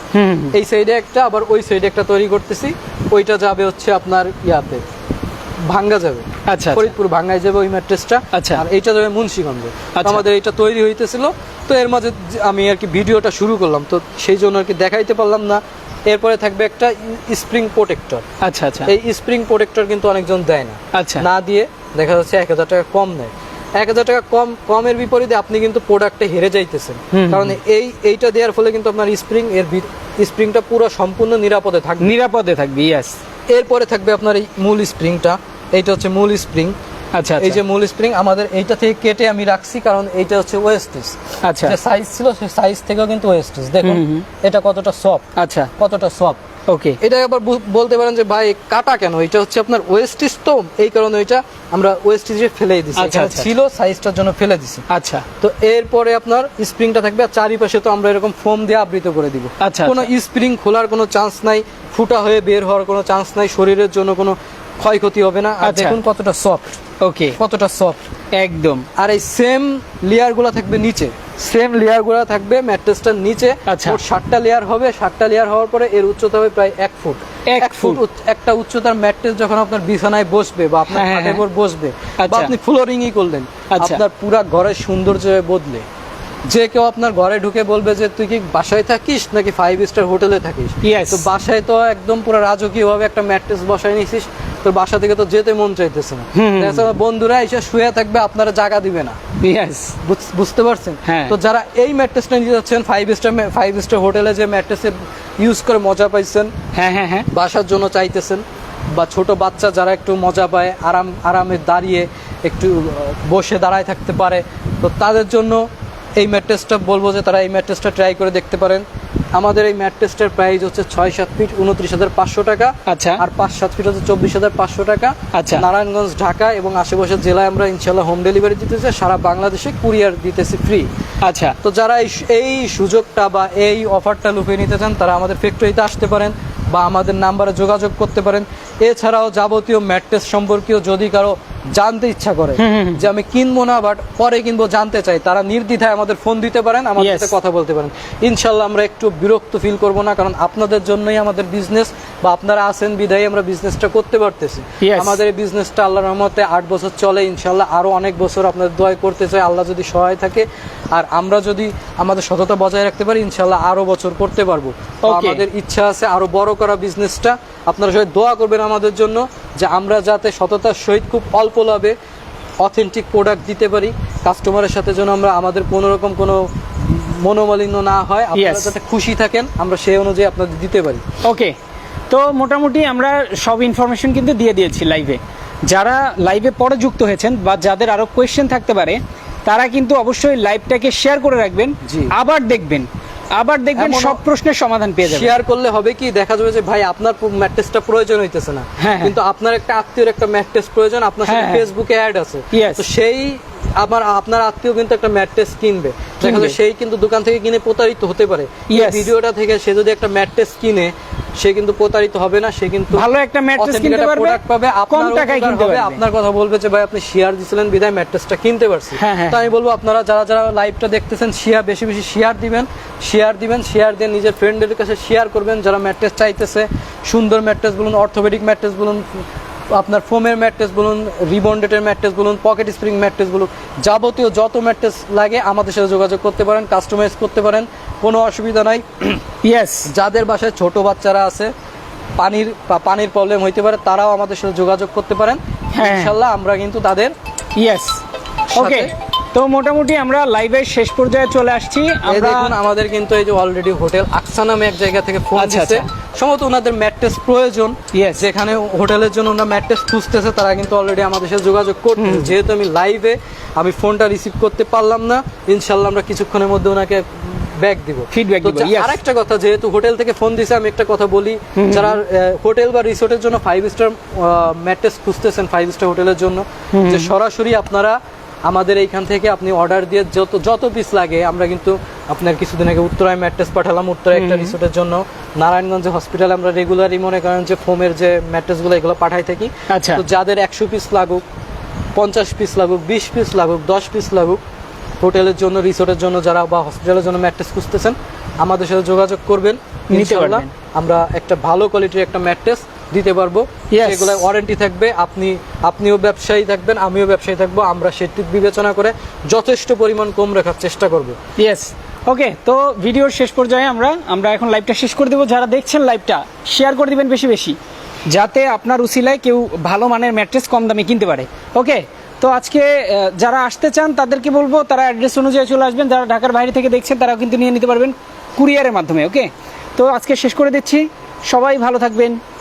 এই সাইডে একটা আবার ওই সাইডে একটা তৈরি করতেছি। ওইটা যাবে হচ্ছে আপনার ইয়াতে। ভাঙ্গা যাবে। আচ্ছা আচ্ছা। ফরিদপুর ভাঙ্গায় যাবে ওই ম্যাট্রেসটা। আচ্ছা। আর এইটা যাবে মুন্সিগঞ্জে। আচ্ছা। আমাদের এটা তৈরি হইতেছিল। তো এর মাঝে আমি আর কি ভিডিওটা শুরু করলাম। তো সেই জন্য আর কি দেখাইতে পারলাম না। এরপরে থাকবে একটা স্প্রিং প্রোটেক্টর। আচ্ছা আচ্ছা। এই স্প্রিং প্রোটেক্টর কিন্তু অনেকজন দেয় না। আচ্ছা। না দিয়ে দেখা যাচ্ছে এক হাজার টাকা কম নেয়। এক হাজার টাকা কম কমের বিপরীতে আপনি কিন্তু প্রোডাক্টে হেরে যাইতেছেন। কারণ এই এইটা দেওয়ার ফলে কিন্তু আপনার স্প্রিং এর স্প্রিংটা পুরো সম্পূর্ণ নিরাপদে থাকবে। নিরাপদে থাকবে ইয়াস এরপরে থাকবে আপনার এই মূল স্প্রিংটা এইটা হচ্ছে মূল স্প্রিং আচ্ছা এই যে মূল স্প্রিং আমাদের এইটা থেকে কেটে আমি রাখছি কারণ এইটা হচ্ছে ওয়েস্টেজ আচ্ছা। সাইজ ছিল সেই সাইজ থেকেও কিন্তু ওয়েস্টেজ দেখুন। এটা কতটা সফট আচ্ছা। কতটা সফট ওকে এটা আবার বলতে পারেন যে ভাই কাটা কেন? এটা হচ্ছে আপনার ওয়েস্টিজ তো এই কারণে এটা আমরা ওয়েস্টিজে ফেলে দিছি। আচ্ছা, আচ্ছা। ছিল সাইজটার জন্য ফেলে দিছি। আচ্ছা। তো এরপরে আপনার স্প্রিংটা থাকবে আর চারিপাশে তো আমরা এরকম ফোম দিয়ে আবৃত করে দিব। আচ্ছা, কোনো স্প্রিং খোলার কোনো চান্স নাই ফুটা হয়ে বের হওয়ার কোনো চান্স নাই শরীরের জন্য কোনো ক্ষয়ক্ষতি হবে না। আর আচ্ছা। দেখুন কতটা সফট ওকে। কতটা সফট একদম। আর এই সেম লেয়ারগুলা থাকবে নিচে। সেম লেয়ারগুলা থাকবে ম্যাট্রেসটার নিচে আচ্ছা। ষাটটা লেয়ার হবে ষাটটা লেয়ার হওয়ার পরে এর উচ্চতা হবে প্রায় এক ফুট এক ফুট। একটা উচ্চতার ম্যাট্রেস যখন আপনার বিছানায় বসবে বা আপনার হ্যাঁ, হ্যাঁ, খাটের উপর বসবে বা আচ্ছা। আপনি ফ্লোরিংই করলেন আচ্ছা। আপনার পুরা ঘরের সৌন্দর্য বদলে যে কেউ আপনার ঘরে ঢুকে বলবে যে তুই কি বাসায় থাকিস নাকি ফাইভ স্টার হোটেলে থাকিস. তো বাসায় তো একদম পুরো রাজকীয় ভাবে একটা ম্যাট্রেস বসায় নিছিস তোর বাসা থেকে তো যেতে মন চাইতেছে না। তাছাড়া বন্ধুরা এসে শুয়ে থাকবে আপনারা জায়গা দিবে না বুঝতে পারছেন হ্যাঁ। তো যারা এই ম্যাট্রেসটা নিতে যাচ্ছেন ফাইভ স্টার ফাইভ স্টার হোটেলে যে ম্যাট্রেসের ইউজ করে মজা পাইছেন হ্যাঁ হ্যাঁ হ্যাঁ বাসার জন্য চাইতেছেন বা ছোট বাচ্চা যারা একটু মজা পায় আরাম আরামে দাঁড়িয়ে একটু বসে দাঁড়ায় থাকতে পারে তো তাদের জন্য এই ম্যাট্রেসটা বলব যে তারা এই ম্যাট্রেসটা ট্রাই করে দেখতে পারেন। আমাদের এই ম্যাট্রেসটার প্রাইস হচ্ছে ছয় সাত ফিট উনত্রিশ হাজার পাঁচশো টাকা। আচ্ছা। আর পাঁচ সাত ফিট হচ্ছে চব্বিশ হাজার পাঁচশো টাকা। আচ্ছা। নারায়ণগঞ্জ ঢাকা এবং আশেপাশের জেলায় আমরা ইনশাল্লাহ হোম ডেলিভারি দিতেছি সারা বাংলাদেশে কুরিয়ার দিতেছি ফ্রি আচ্ছা। তো যারা এই এই সুযোগটা বা এই অফারটা লুফে নিতে চান তারা আমাদের ফ্যাক্টরিতে আসতে পারেন বা আমাদের নাম্বারে যোগাযোগ করতে পারেন। এছাড়াও যাবতীয় ম্যাট্রেস সম্পর্কীয় যদি কারও জানতে ইচ্ছা করে যে আমি কিনবো না বাট পরে কিনবো জানতে চাই তারা নির্দ্বিধায় আমাদের ফোন দিতে পারেন আমাদের সাথে কথা বলতে পারেন। ইনশাল্লাহ আমরা একটু বিরক্ত ফিল করব না কারণ আপনাদের জন্যই আমাদের বিজনেস বা আপনারা আছেন বিধায় আমরা বিজনেসটা করতে পারতেছি। আমাদের এই বিজনেসটা আল্লাহর রহমতে আট বছর চলে ইনশাল্লাহ আরও অনেক বছর আপনাদের দোয়া করতে চাই আল্লাহ যদি সহায় থাকে আর আমরা যদি আমাদের সততা বজায় রাখতে পারি ইনশাল্লাহ আরও বছর করতে পারব। আমাদের ইচ্ছা আছে আরও বড় করা বিজনেসটা আপনারা সবাই দোয়া করবেন আমাদের জন্য যে আমরা যাতে সততার সহিত খুব অল্প লাভে অথেন্টিক প্রোডাক্ট দিতে পারি। কাস্টমারের সাথে যেন আমরা আমাদের কোনো রকম কোনো মনোমালিন্য না হয় আপনারা যাতে খুশি থাকেন আমরা সেই অনুযায়ী আপনাদের দিতে পারি। ওকে তো মোটামুটি আমরা সব ইনফরমেশন কিন্তু দিয়ে দিয়েছি লাইভে যারা লাইভে পরে যুক্ত হয়েছেন বা যাদের আরও কোয়েশ্চেন থাকতে পারে তারা কিন্তু অবশ্যই লাইভটাকে শেয়ার করে রাখবেন আবার দেখবেন। আবার দেখবেন সব প্রশ্নের সমাধান পেয়ে যাবেন। শেয়ার করলে হবে কি দেখা যাবে যে ভাই আপনার ম্যাট্রেসটা প্রয়োজন হইতেছে না। হ্যাঁ, হ্যাঁ। কিন্তু আপনার একটা আত্মীয়র একটা ম্যাট্রেস প্রয়োজন আপনার সাথে হ্যাঁ, হ্যাঁ। ফেসবুকে অ্যাড আছে তো সেই আমার আপনার আত্মীয় কিন্তু একটা ম্যাট্রেস কিনবে। দেখা সেই কিন্তু দোকান থেকে কিনে প্রতারিত হতে পারে। ভিডিওটা থেকে সে যদি একটা ম্যাট্রেস কিনে সে কিন্তু প্রতারিত হবে না সে কিন্তু ভালো একটা ম্যাট্রেস কিনতে পারবে, পাবে কম টাকায় কিনতে পারবে। আপনার কথা বলবে যে ভাই আপনি শেয়ার দিছিলেন বিদায় ম্যাট্রেসটা কিনতে পারছি হ্যাঁ, হ্যাঁ। তো আমি বলব আপনারা যারা যারা লাইভটা দেখতেছেন শেয়ার বেশি বেশি শেয়ার দিবেন শেয়ার দিবেন শেয়ার দিয়ে নিজের ফ্রেন্ডের কাছে শেয়ার করবেন যারা ম্যাট্রেস চাইতেছে সুন্দর ম্যাট্রেস বলুন অর্থোপেডিক ম্যাট্রেস বলুন আপনার ফোমের ম্যাট্রেস বলুন রিবন্ডেটের ম্যাট্রেস বলুন পকেট স্প্রিং ম্যাট্রেস বলুন যাবতীয় যত ম্যাট্রেস লাগে আমাদের সাথে যোগাযোগ করতে পারেন কাস্টমাইজ করতে পারেন কোনো অসুবিধা নাই। ইয়েস যাদের বাসায় ছোট বাচ্চারা আছে পানির পানির প্রবলেম হইতে পারে তারাও আমাদের সাথে যোগাযোগ করতে পারেন। হ্যাঁ। ইনশাল্লাহ আমরা কিন্তু তাদের ইয়েস ওকে তো মোটামুটি আমরা লাইভের শেষ পর্যায়ে চলে আসছি। দেখুন আমাদের কিন্তু এই যে অলরেডি হোটেল আকসা নামে এক জায়গা থেকে ফোন আচ্ছা, দিচ্ছে আচ্ছা। সম্ভবত ওনাদের ম্যাট্রেস প্রয়োজন। যেখানে হোটেলের জন্য ওনারা ম্যাট্রেস খুঁজতেছে তারা কিন্তু অলরেডি আমাদের সাথে যোগাযোগ করছে। যেহেতু আমি লাইভে আমি ফোনটা রিসিভ করতে পারলাম না। ইনশাল্লাহ আমরা কিছুক্ষণের মধ্যে ওনাকে ব্যাক দিব। তো দিব. আরেকটা কথা যেহেতু হোটেল থেকে ফোন দিছে আমি একটা কথা বলি। যারা হোটেল বা রিসোর্টের জন্য ফাইভ স্টার ম্যাট্রেস খুঁজতেছেন ফাইভ স্টার হোটেলের জন্য যে সরাসরি আপনারা আমাদের এইখান থেকে আপনি অর্ডার দিয়ে যত যত পিস লাগে আমরা কিন্তু আপনার কিছুদিন আগে উত্তরায় ম্যাট্রেস পাঠালাম উত্তরায় একটা রিসোর্টের জন্য। নারায়ণগঞ্জ হসপিটালে আমরা রেগুলারই মনে করেন যে ফোমের যে ম্যাট্রেসগুলো এগুলো পাঠাই থাকি। আচ্ছা। তো যাদের একশো পিস লাগুক পঞ্চাশ পিস লাগুক বিশ পিস লাগুক দশ পিস লাগুক হোটেলের জন্য রিসোর্টের জন্য যারা বা হসপিটালের জন্য ম্যাট্রেস খুঁজতেছেন আমাদের সাথে যোগাযোগ করবেন। আমরা একটা ভালো কোয়ালিটির একটা ম্যাট্রেস দিতে পারব. সেগুলো ওয়ারেন্টি থাকবে আপনি আপনিও ব্যবসায়ী থাকবেন আমিও ব্যবসায়ী থাকব আমরা সেটি বিবেচনা করে যথেষ্ট পরিমাণ কম রাখার চেষ্টা করব। ইয়েস ওকে তো ভিডিওর শেষ পর্যায়ে আমরা আমরা এখন লাইভটা শেষ করে দেবো। যারা দেখছেন লাইভটা শেয়ার করে দিবেন বেশি বেশি যাতে আপনার উসিলায় কেউ ভালো মানের ম্যাট্রেস কম দামে কিনতে পারে। ওকে তো আজকে যারা আসতে চান তাদেরকে বলব তারা অ্যাড্রেস অনুযায়ী চলে আসবেন। যারা ঢাকার বাইরে থেকে দেখছেন তারাও কিন্তু নিয়ে নিতে পারবেন কুরিয়ারের মাধ্যমে। ওকে তো আজকে শেষ করে দিচ্ছি। সবাই ভালো থাকবেন।